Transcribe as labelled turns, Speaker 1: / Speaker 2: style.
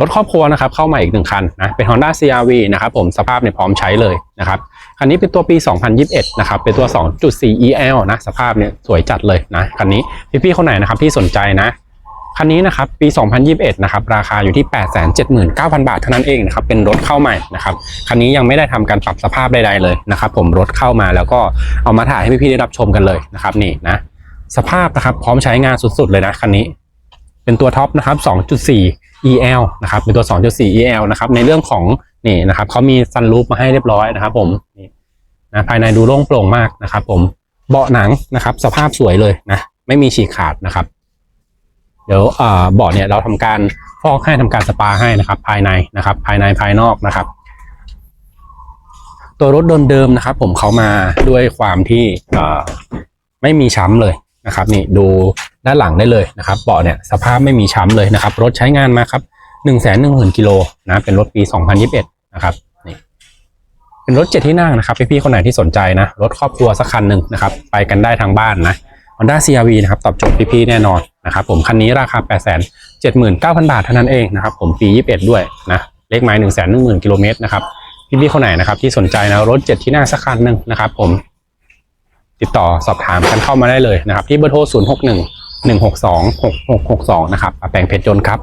Speaker 1: รถครอบครัวนะครับเข้ามาอีกหนึ่งคันนะเป็น Honda CRV นะครับผมสภาพเนี่ยพร้อมใช้เลยนะครับคันนี้เป็นตัวปี 2021 นะครับเป็นตัว 2.4 EL นะสภาพเนี่ยสวยจัดเลยนะคันนี้พี่ๆคนไหนนะครับที่สนใจนะคันนี้นะครับปี 2021 นะครับราคาอยู่ที่ 879,000 บาทเท่านั้นเองนะครับเป็นรถเข้าใหม่นะครับคันนี้ยังไม่ได้ทำการปรับสภาพใดๆเลยนะครับผมรถเข้ามาแล้วก็เอามาถ่ายให้พี่ๆได้รับชมกันเลยนะครับนี่นะสภาพนะครับพร้อมใช้งานสุดๆเลยนะคันนี้ เป็นตัวท็อปนะครับ 2.4 EL นะครับ เป็นตัว 2.4 EL นะครับ ในเรื่องของนี่นะครับเขามีซันรูปมาให้เรียบร้อยนะครับ ผมนี่นะภายในดูโล่งโปร่งมากนะครับ ผม เบาะหนังนะครับ สภาพสวยเลยนะ ไม่มีฉีกขาดนะครับ เดี๋ยวเบาะเนี่ยเราทำการฟอกให้ทำการสปาให้นะครับ ภายในนะครับ ภายในภายนอกนะครับ ตัวรถเดิมๆนะครับ ผมเขามาด้วยความที่ไม่มีช้ำเลยนะครับ นี่ดู ด้านหลังได้เลยนะครับเบาะเนี่ยสภาพไม่มีช้ำเลยนะครับ รถใช้งานมาครับหนึ่งแสนหนึ่งหมื่นกิโลนะเป็นรถปีสองพันยิบเอ็ดนะครับนี่เป็นรถเจ็ดที่นั่งนะครับพี่ๆคนไหนที่สนใจนะรถครอบครัวสักคันหนึ่งนะครับ ไปกันได้ทางบ้านนะ Honda CRV นะครับตอบโจทย์พี่ๆแน่นอนนะครับผมคันนี้ราคา 8 7 9 0 0 0 บาทเท่านั้นเองนะครับผมปี 21 ด้วยนะเลขไม้1 1 0 0 0 0กิโลเมตรนะครับพี่ๆคนไหนนะครับที่สนใจนะรถเจ็ดที่นั่งสักคันหนึ่งนะครับผมติดต่อสอบถามกันเข้ามาได้เลยนะครับที่เบอร์โทร0 6 1 1 6 2 6 6 6 2 นะครับป้าแปงเพชรยนต์ครับ